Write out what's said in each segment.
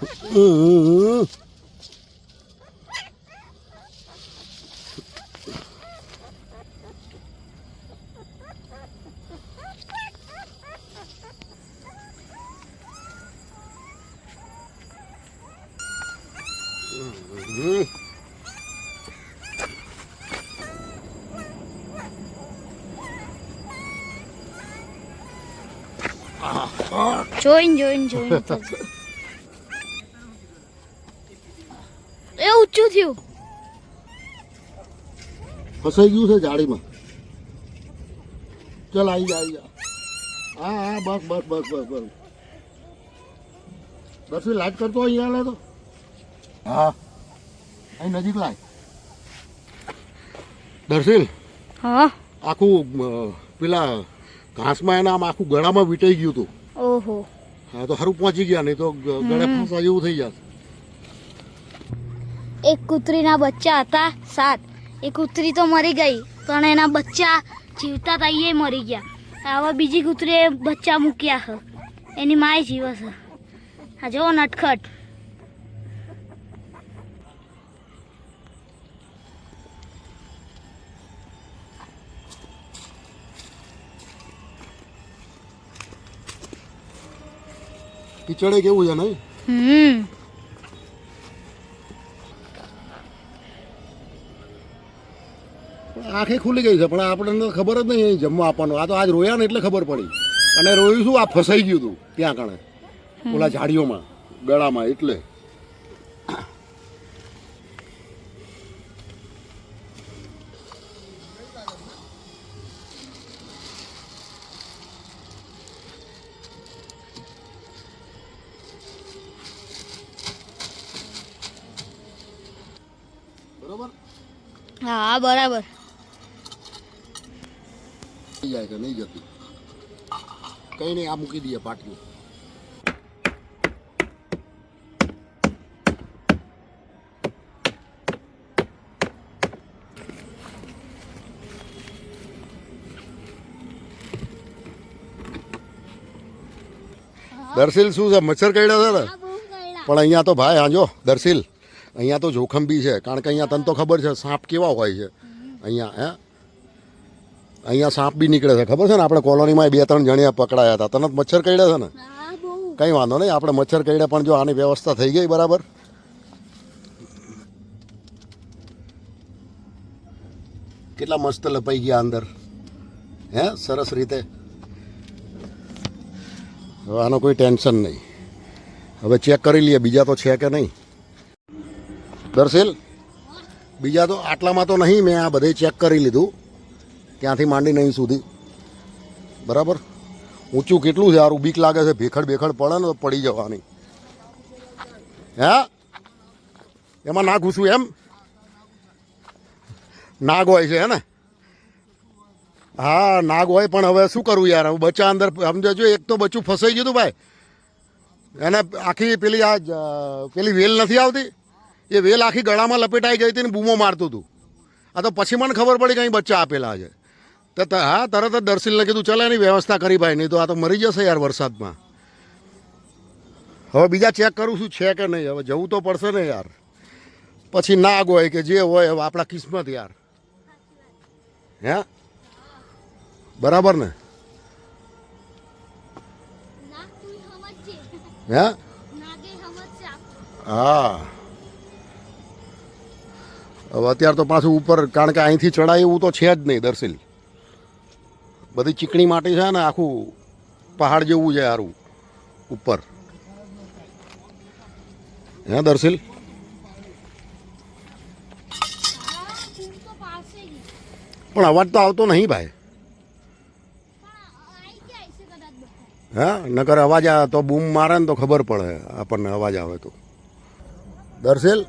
હમ. હમ. જોઈને જોઈને જોઈને થશે એ ઊંચું થયું? ફસાઈ ગયું છે જાળીમાં. ચલ આવી જા આવી જા. હા હા બસ બસ બસ બસ બસ. દર્શી લાઈટ કરતો અહીંયા લે તો. હા. અહીં નજીક લાય. દર્શિલ હા. આખું પેલા ઘાસમાં એના આમ આખું ગળામાં વીટાઈ ગયું હતું. ઓહો. હા તો હારું પહોંચી ગયા નહીં તો ગળે ફસાય એવું થઈ જશે. એક કૂતરીના બચ્ચા હતા સાત. એ કૂતરી તો મરી ગઈ પણ એના બચ્ચા જીવતા હતા એ મરી ગયા. હવે બીજી કૂતરીએ બચ્ચા મૂક્યા છે એની માય જીવે છે આ જો નટખટ. કિચડે કેવું છે નહીં? હમ. આંખે ખુલી ગઈ છે પણ આપણને ખબર જ નહીં અહીં જમવા આપવાનું. આ તો આજ રોયા ને એટલે ખબર પડી. અને રોયું શું? આ ફસાઈ ગયું હતું ત્યાં કણે. ઓલા ઝાડીઓમાં ગળામાં એટલે. બરોબર હા બરાબર. થઈ જાય છે નહીં જતી? કઈ નહીં આ મૂકી દઈએ પાટિયું દર્શિલ શું છે? મચ્છર કઈડા છે ને? પણ અહીંયા તો ભાઈ હાજો દર્શિલ. અહીંયા તો જોખમ બી છે. કારણ કે અહીંયા તને તો ખબર છે સાપ કેવા હોય છે. અહીંયા હે? અહીંયા સાપ બી નીકળે છે ખબર છે ને? આપણે કોલોનીમાં બે ત્રણ જણિયા પકડાયા હતા. તને મચ્છર કઈડે છે ને? કંઈ વાંધો નહીં આપણે મચ્છર કઈડે પણ જો આની વ્યવસ્થા થઈ ગઈ બરાબર. કેટલા મસ્ત લપાઈ ગયા અંદર. હે સરસ રીતે. હવે આનો કોઈ ટેન્શન નહીં. હવે ચેક કરી લઈએ બીજા તો છે કે નહીં. દર્શિલ બીજા તો આટલામાં તો નહીં મેં આ બધે ચેક કરી લીધું. ત્યાંથી માંડી નહીં સુધી. બરાબર? ઊંચું કેટલું છે? સારું બીક લાગે છે. ભેખડ ભેખડ પડે ને તો પડી જવાની. હે? એમાં ના ઘૂસું એમ? નાગ હોય છે, હે ને? હા, નાગ હોય, પણ હવે શું કરવું યાર? બચ્ચા અંદર, સમજો છો, એક તો બચ્ચું ફસાઈ ગયું હતું ભાઈ. એને આખી પેલી આ પેલી વેલ નથી આવતી? એ વેલ આખી ગળામાં લપેટાઈ ગઈ હતી ને બૂમો મારતું હતું આ તો પછી મને ખબર પડી કે અહીં બચ્ચા આપેલા છે. તો હા, તરત જ દર્શીલને કીધું, ચાલ એની વ્યવસ્થા કરી ભાઈ, નહીં તો આ તો મરી જશે યાર વરસાદમાં. હવે બીજા ચેક કરું છું, છે કે નહીં? હવે જવું તો પડશે ને યાર. પછી નાગ હોય કે જે હોય, હવે આપણા કિસ્મત યાર. હે? બરાબર ને? હા. હવે અત્યારે તો પાછું ઉપર, કારણ કે અહીંથી ચડાય એવું તો છે જ નહીં દર્શિલ. બધી ચીકણી માટી છે ને, આખું પહાડ જેવું છે સારું ઉપર. હે, દર્શિલ? પણ અવાજ તો આવતો નહીં ભાઈ. હા, નકર અવાજ આવે તો બૂમ મારે ને તો ખબર પડે આપણને અવાજ આવે તો. દર્શિલ?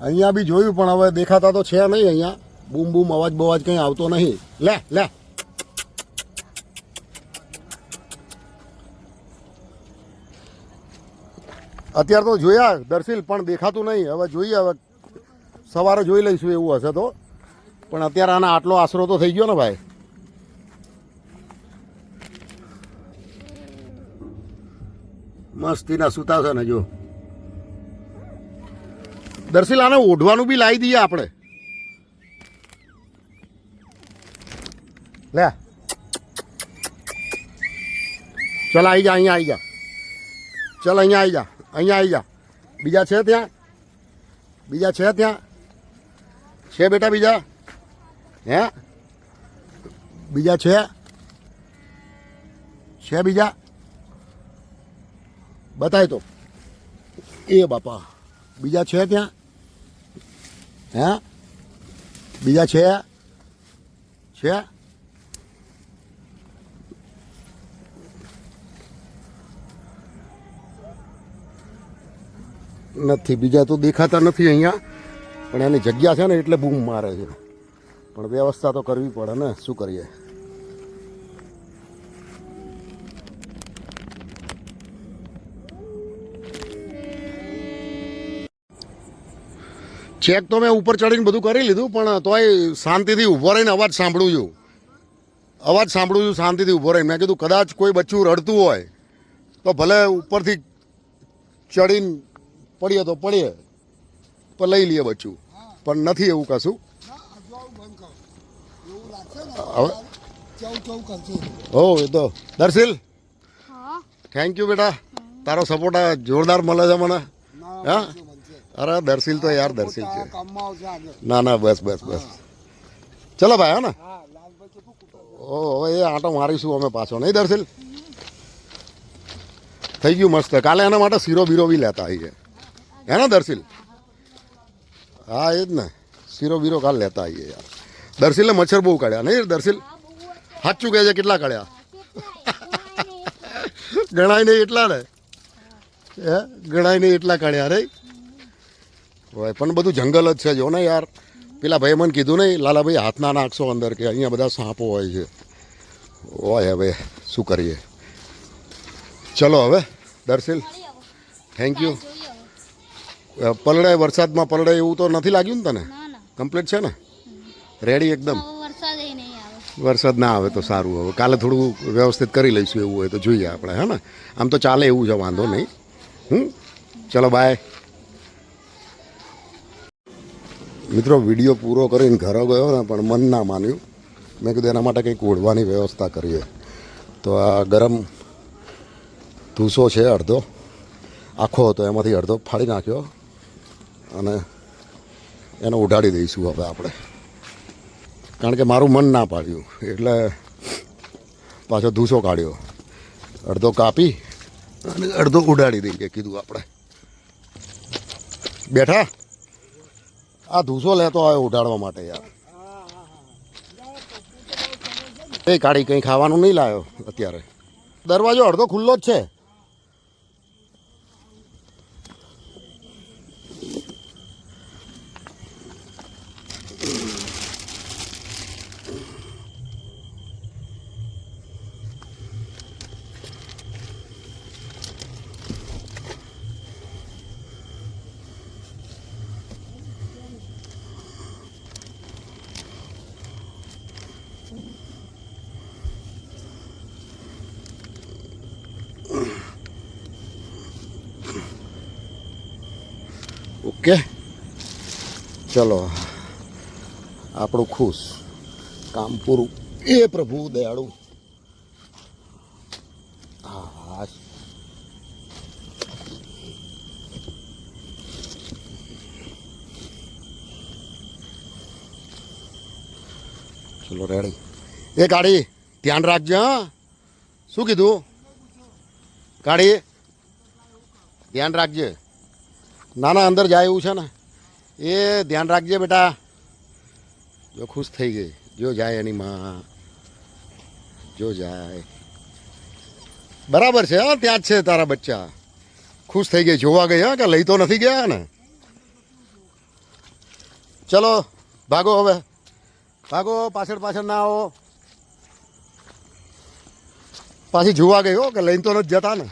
અહીંયા બી જોયું, પણ હવે દેખાતા તો છે નહીં અહીંયા. બૂમ બૂમ અવાજ બવાજ કંઈ આવતો નહીં. લે લે. અત્યારે તો જોયા, દર્શિલ પણ દેખાતું નહીં. હવે જોઈએ, હવે સવારે જોઈ લઈશું એવું હશે તો. પણ અત્યારે આના આટલો આશરો તો થઈ ગયો ને ભાઈ. મસ્તીના સૂતા છે ને જો. દર્શિલ, આને ઓઢવાનું બી લાવી દઈએ આપણે. લે. ચાલ આવી જા, અહીંયા આવી જા. ચાલ, અહીંયા આવી જા. અહીંયા આવી જા બીજા છે ત્યાં? બીજા છે ત્યાં? છે બેટા બીજા? હે? બીજા છે? છે બીજા? બતાય તો. એ બાપા. બીજા છે ત્યાં? હે? બીજા છે? છે? નથી. બીજા તો દેખાતા નથી અહીંયા. પણ એની જગ્યા છે ને એટલે બૂમ મારે છે. પણ વ્યવસ્થા તો કરવી પડે ને. શું કરીએ? ચેક તો મેં ઉપર ચડીને બધું કરી લીધું, પણ તોય શાંતિથી ઊભો રહીને અવાજ સાંભળું છું. અવાજ સાંભળું છું, શાંતિથી ઊભો રહીને. મેં કીધું, કદાચ કોઈ બચ્ચું રડતું હોય, તો ભલે ઉપરથી ચડીને પડીએ તો પડીએ. પણ લઈ લઈએ બચ્ચું. પણ નથી એવું કશું. હો એ તો. દર્શિલ? હા. થેન્ક યુ બેટા. તારો સપોર્ટ આ જોરદાર મળે છે મને. હા? અરે દર્શિલ તો યાર દર્શિલ છે. ના ના બસ બસ બસ. ચલો ભાઈ હા ને? ઓ એ આંટો મારીશું અમે પાછો. નહીં દર્શિલ? થઈ ગયું મસ્ત. કાલે એના માટે શીરો બીરો બી લેતા આવીએ. હે ને દર્શિલ હા એ જ ને શીરો બીરો કાલ લેતા આવીએ યાર દર્શિલે મચ્છર બહુ કાઢ્યા નહીં દર્શિલ સાચું કહે છે કેટલા કાઢ્યા ગણાય નહીં એટલા ને હે ગણાય નહીં એટલા કાઢ્યા રે હોય પણ બધું જંગલ જ છે જો ને યાર। પેલા ભાઈ મને કીધું નહીં લાલાભાઈ હાથ ના નાખશો અંદર કે અહીંયા બધા સાપો હોય છે। હોય હવે, શું કરીએ? ચલો હવે, દર્શિલ થેન્ક યુ પલળે વરસાદમાં પલળે એવું તો નથી લાગ્યું ને તને? કમ્પ્લીટ છે ને? રેડી એકદમ? વરસાદ ના આવે તો સારું હવે. કાલે થોડું વ્યવસ્થિત કરી લઈશું એવું હોય તો જોઈએ આપણે હે ને? આમ તો ચાલે એવું છે વાંધો નહીં. હું ચલો બાય મિત્રો વીડિયો પૂરો કરીને ઘરે ગયો ને પણ મન ના માન્યું. મેં કીધું એના માટે કંઈક ઓઢવાની વ્યવસ્થા કરીએ. તો આ ગરમ ધૂસો છે અડધો. આખો હતો એમાંથી અડધો ફાડી નાખ્યો. અને એને ઉઢાડી દઈશું હવે આપણે. કારણ કે મારું મન ના પાડ્યું, એટલે પાછો ધૂસો કાઢ્યો. અડધો કાપી અને અડધો ઉડાડી દઈએ કીધું આપણે. બેઠા? આ ધૂસો લેતો આવ્યો ઉડાડવા માટે યાર. એ કાઢી કંઈ ખાવાનું નહીં લાવ્યો અત્યારે. દરવાજો અડધો ખુલ્લો જ છે. ઓકે. ચલો, આપણું ખુશ. કામ પૂરું એ પ્રભુ દયાળુ. હા. ચલો, રેડી. એ ગાડી, ધ્યાન રાખજો, હા. શું કીધું? ગાડી, ધ્યાન રાખજે. ના ના અંદર જાય એવું છે ને, એ ધ્યાન રાખજે બેટા. જો ખુશ થઈ ગઈ, જો જાય એની માં, જો જાય. બરાબર છે, હા, ત્યાં જ છે તારા બચ્ચા. ખુશ થઈ ગઈ, જોવા ગઈ, હા, કે લઈ તો નથી ગયા ને? ચલો, ભાગો હવે. ભાગો, પાછળ પાછળ ના આવો. પાછી જોવા ગઈ હો, કે લઈને તો નથી જતા ને.